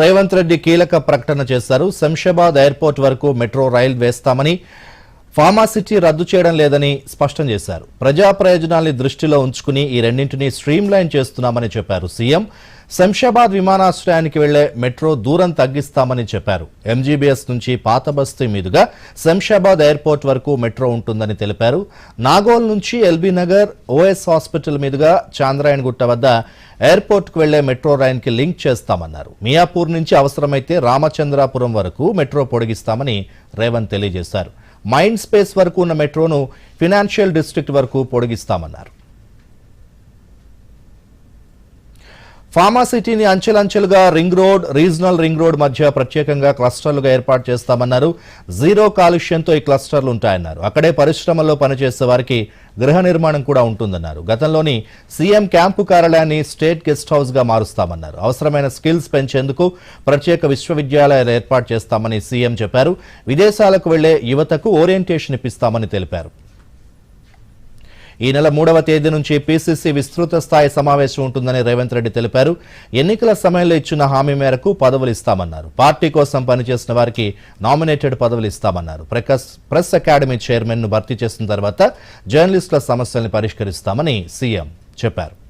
రేవంత్ రెడ్డి కీలక ప్రకటన చేశారు. శంషాబాద్ ఎయిర్పోర్ట్ వరకు మెట్రో రైల్ వేస్తామని ఫార్మాసిటీ రద్దు చేయడం లేదని స్పష్టం చేశారు. ప్రజా ప్రయోజనాల్ని దృష్టిలో ఉంచుకుని ఈ రెండింటినీ స్ట్రీమ్ లైన్ చేస్తున్నామని చెప్పారు సీఎం. శంషాబాద్ విమానాశ్రయానికి వెళ్ళే మెట్రో దూరం తగ్గిస్తామని చెప్పారు. ఎంజీబీఎస్ నుంచి పాత బస్తీ మీదుగా శంషాబాద్ ఎయిర్పోర్ట్ వరకు మెట్రో ఉంటుందని తెలిపారు. నాగోల్ నుంచి ఎల్బీ నగర్ ఓఎస్ హాస్పిటల్ మీదుగా చాంద్రాయణగుట్ట వద్ద ఎయిర్పోర్ట్కు వెళ్ళే మెట్రో రైన్కి లింక్ చేస్తామన్నారు. మియాపూర్ నుంచి అవసరమైతే రామచంద్రాపురం వరకు మెట్రో పొడిగిస్తామని రేవంత్ తెలియజేశారు. మైండ్ స్పేస్ వరకు ఉన్న మెట్రోను ఫినాన్షియల్ డిస్ట్రిక్ట్ వరకు పొడిగిస్తామన్నారు. ఫార్మాసిటీని అంచెలంచెలుగా ring road regional ring road మధ్య ప్రత్యేకంగా క్లస్టర్లుగా ఏర్పాటు చేస్తామన్నారు. జీరో కాలుష్యంతో ఈ క్లస్టర్లు ఉంటాయన్నారు. అక్కడే పరిశ్రమల్లో పనిచేసే వారికి గృహ నిర్మాణం కూడా ఉంటుందన్నారు. గతంలోని సీఎం క్యాంపు కార్యాలయాన్ని స్టేట్ గెస్ట్ హౌస్గా మారుస్తామన్నారు. అవసరమైన స్కిల్స్ పెంచేందుకు ప్రత్యేక విశ్వవిద్యాలయాలు ఏర్పాటు చేస్తామని సీఎం చెప్పారు. విదేశాలకు వెళ్ళే యువతకు ఓరియంటేషన్ ఇప్పిస్తామని తెలిపారు. ఈ నెల మూడవ తేదీ నుంచి పీసీసీ విస్తృత స్థాయి సమావేశం ఉంటుందని రేవంత్ రెడ్డి తెలిపారు. ఎన్నికల సమయంలో ఇచ్చిన హామీ మేరకు పదవులు ఇస్తామన్నారు. పార్టీ కోసం పనిచేసిన వారికి నామినేటెడ్ పదవులు ఇస్తామన్నారు. ప్రెస్ అకాడమీ చైర్మన్ను భర్తీ చేసిన తర్వాత జర్నలిస్టుల సమస్యల్ని పరిష్కరిస్తామని సీఎం చెప్పారు.